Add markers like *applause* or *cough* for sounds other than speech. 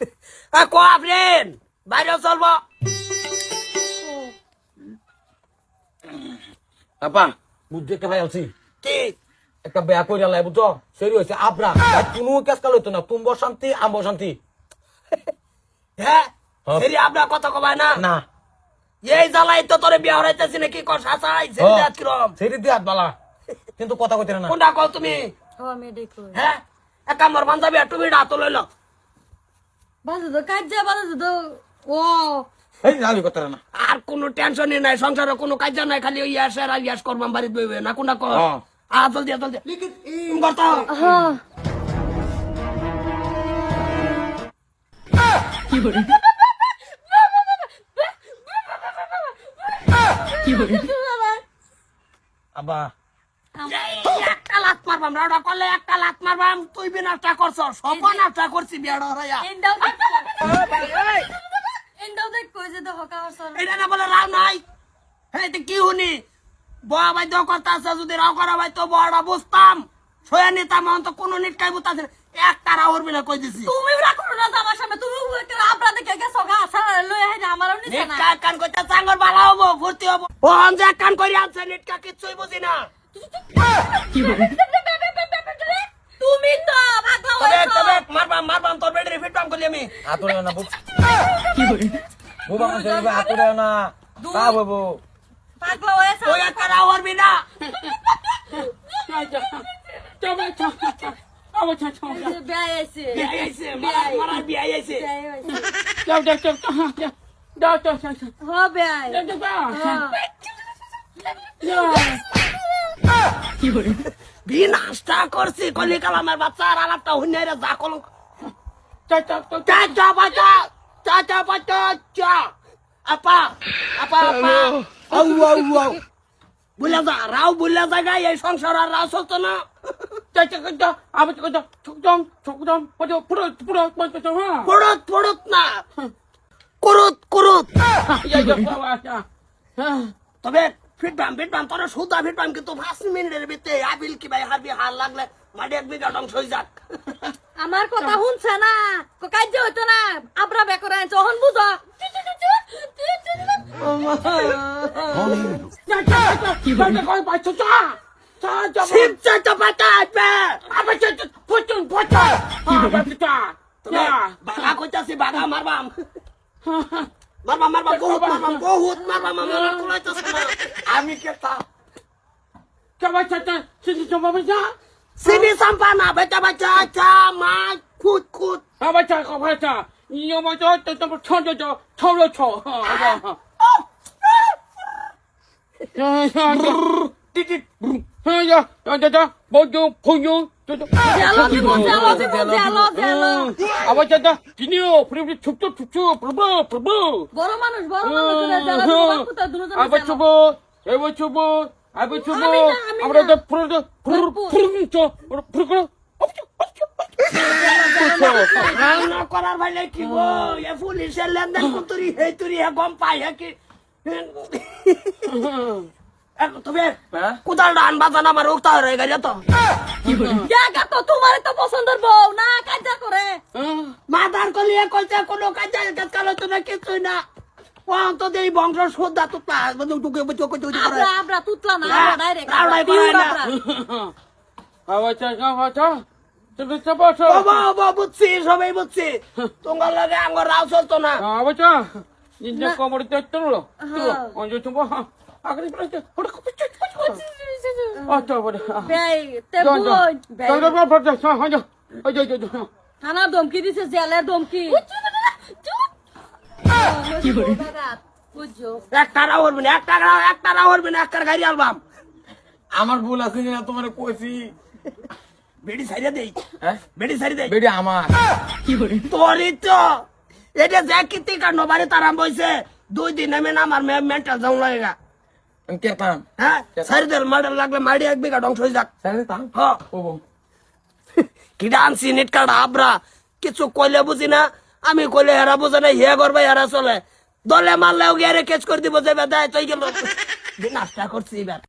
*laughs* ক আফরিন বাইরে চলবো। আপা বুঝতে একটা ভাই আছি। কি? একটা বেয়া করে লাই বুঝছ? সেরি হয়েছে আবরা আর কোনো কাজ কাল হইতো না। তুমি শান্তি আম শান্তি। *laughs* হ্যাঁ? হ্যাঁ। সেরি কথা কবাই না? না। এই জ্বালাই তো তোরে বিয়া হরাইতেছি নাকি? কর সাসাই সেরি হ্যাঁ। জাত কিরম? সেরি দিয়ে হাত বালা। কিন্তু কথা কইতে না। কোনটা কও তুমি? হ্যাঁ? এক আমার বান্ধবী বিড়া হাত লইল। বাজে তো কাজ যা বাজে তো ও। এই আমি কথা না আর কোনো টেনশনই নাই সংসারে কোনো কাজ নাই খালি ওই ইয়াস আর ইয়াস করবাম বাড়িতে বইবে না কোনটা কর? হ্যাঁ। আ জলদি জলদি। করতো হ্যাঁ। আবা লাত মারবাম রাউডা করলে একটা লাত মারবাম তুই বিনাশটা করছ সব নাশটা করছি বিয়াড় হরাইয়া। এন্ডাও এন্ডাও দেখ কই যে দেখো কার সর এটা না বলে রাও নাই। হ্যাঁ তো কি শুনি? বয়া ভাই তো কথা আছে যদি রাও করা ভাই তো বড়া বুঝতাম। সয়া নিতাম এখন তো কোনো নিটকাই বুঝতাছে একটা রাও উঠবি না কই দিছি। তুমি রাখো না আমার সামনে তুমি একটা আপরা দেখে গেছো গা সারা লই আই আমারও নিছে না। কান কইতে চাঙ্গর বালা হব ফুর্তি হব। ওহন যে কান করি আছে নিটকা কিচ্ছুই বুঝি না। তুমি তো ভাগলা তবে তবে মারবাম মারবাম তোর বেডরে ফিটবাম করি আমি। আতরে না বুক। বুবা না। কা ববো হইছো তুই একটা রাও উঠবি না বিয়াই আইছে বিয়াই আইছে মারার মারার বিয়াই আইছে বিয়াই আইছে হ বিয়াই বিনাশটা করছি কলি কালামের বাচ্চা আর আলাপটা যা বাচ্চা চাচা বাচ্চা চা আপা আপা আপা আউ আউ আউ বুঝলে যা রাও বুঝলে জায়গা এই সংসার আর রাও চলতো না পড়ত পড়ত না করত করত তবে ফিটবাম ফিটবাম তোর সুদা ফিটবাম কিন্তু পাঁচ মিনিটের ভিতরে আবিল কি ভাই হারবি হার লাগলে মাটি এক বিঘা ধ্বংস হয়ে যাক। আমার কথা শুনছে না। কাজ হইতো না। আবরা বে করে যখন বুঝো। বাঘা কইতাছি বাঘা মারবাম। মারবাম মারবা বহুত মারবা বহুত মারবা আমার কোলাইতাছে না। আমি কেতা সিনি সাম্পা না বেটা বাচ্চা চা মা খুদ খুদ জেলো দিব জেলো দিব জেলো জেলো আবার ভাইলে কি গো এ পুলিশের লেনদেন কুতুরি হেই তুরি হে গম পাই হে কি তবে হ্যাঁ? কোদাল ডান আমার উক্তা হয়ে গেছে তো। জায়গা তো তোমার তো পছন্দের বউ না কাজ করে। মাদার কলিয়ে কইতে কোনো কাজে কালো তো কিছুই না। বংশ শ্রদ্ধা তুতলা না ডাইরেক্ট তুমি চাপাছো বাবা বাবা বুঝছি সবাই বুঝছি। তোমার লাগে আঙ্গর রাও চলতো না। আবার চা নিন্দে হ্যাঁ। আচ্ছা হ্যাঁ থানা ধমকি দিছে জেলের ধমকি কি একটা একটা একটা গাড়ি আলবাম আমার ভুল আছে না তোমার কইছি বেড়ি সাইডে দেই হ্যাঁ বেড়ি সাইডে দেই বেডি আমার তোরই তো এটা যে কীর্তি কাণ্ড বাড়ি তারাম বইছে দুই দিন আমি না আমার মেন্টাল যাও লাগা কেতাম হ্যাঁ সারিদের মার্ডার লাগলে মারি এক বিঘা ধ্বংস যাক। আনছি নেট কার্ড আবরা। কিছু কইলে বুঝি না আমি কইলে হেরা বুঝে না হে করবে হেরা চলে। দলে মারলেও গিয়ে কেচ করে দিব যে বেদায় তুই গেল। বিনাশটা করছি এবার।